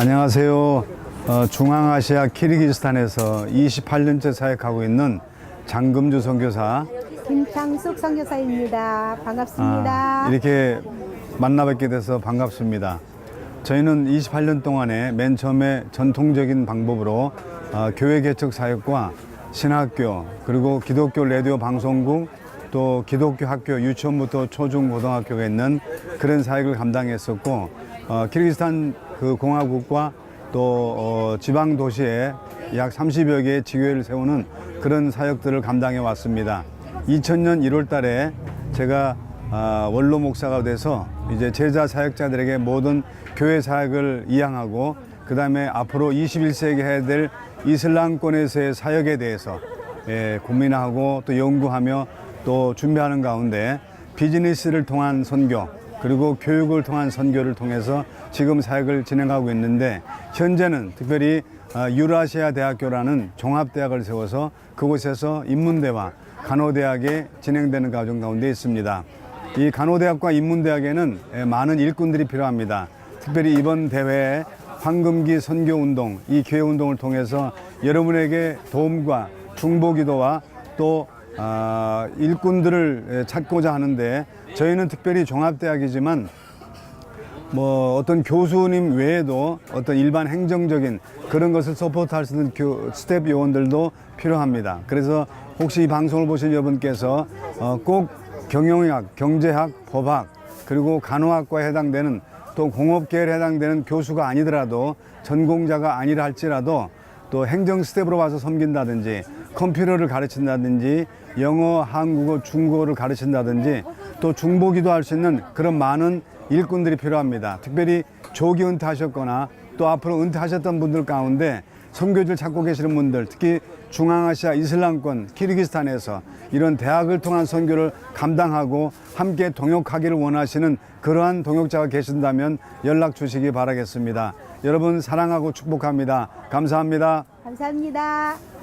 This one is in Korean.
안녕하세요. 어, 중앙아시아 키르기스탄에서 28년째 사역하고 있는 장금주 선교사. 김창숙 선교사입니다. 반갑습니다. 아, 이렇게 만나 뵙게 돼서 반갑습니다. 저희는 28년 동안에 맨 처음에 전통적인 방법으로 어, 교회 개척 사역과 신학교 그리고 기독교 라디오 방송국 또 기독교 학교 유치원부터 초중 고등학교가 있는 그런 사역을 감당했었고 어, 키르기스탄 그 공화국과 또 어, 지방 도시에 약 30여 개의 지교회를 세우는 그런 사역들을 감당해 왔습니다. 2000년 1월 달에 제가 아, 원로 목사가 돼서 이제 제자 사역자들에게 모든 교회 사역을 이양하고 그 다음에 앞으로 21세기 해야 될 이슬람권에서의 사역에 대해서 예, 고민하고 또 연구하며 또 준비하는 가운데 비즈니스를 통한 선교 그리고 교육을 통한 선교를 통해서 지금 사역을 진행하고 있는데 현재는 특별히 아, 유라시아 대학교라는 종합대학을 세워서 그곳에서 인문대와 간호대학에 진행되는 과정 가운데 있습니다. 이 간호대학과 인문대학에는 예, 많은 일꾼들이 필요합니다. 특별히 이번 대회에 황금기 선교운동, 이 교회운동을 통해서 여러분에게 도움과 중보기도와 또 아, 일꾼들을 예, 찾고자 하는데 저희는 특별히 종합대학이지만 뭐 어떤 교수님 외에도 어떤 일반 행정적인 그런 것을 서포트할 수 있는 교, 스텝 요원들도 필요합니다. 그래서 혹시 이 방송을 보신 여러분께서 어, 꼭 경영학, 경제학, 법학 그리고 간호학과에 해당되는 또 공업계에 해당되는 교수가 아니더라도 전공자가 아니라 할지라도 또 행정 스텝으로 와서 섬긴다든지 컴퓨터를 가르친다든지 영어, 한국어, 중국어를 가르친다든지 또 중보기도 할 수 있는 그런 많은 일꾼들이 필요합니다. 특별히 조기 은퇴하셨거나 또 앞으로 은퇴하셨던 분들 가운데 선교지를 찾고 계시는 분들 특히 중앙아시아 이슬람권 키르기스탄에서 이런 대학을 통한 선교를 감당하고 함께 동역하기를 원하시는 그러한 동역자가 계신다면 연락 주시기 바라겠습니다. 여러분 사랑하고 축복합니다. 감사합니다. 감사합니다.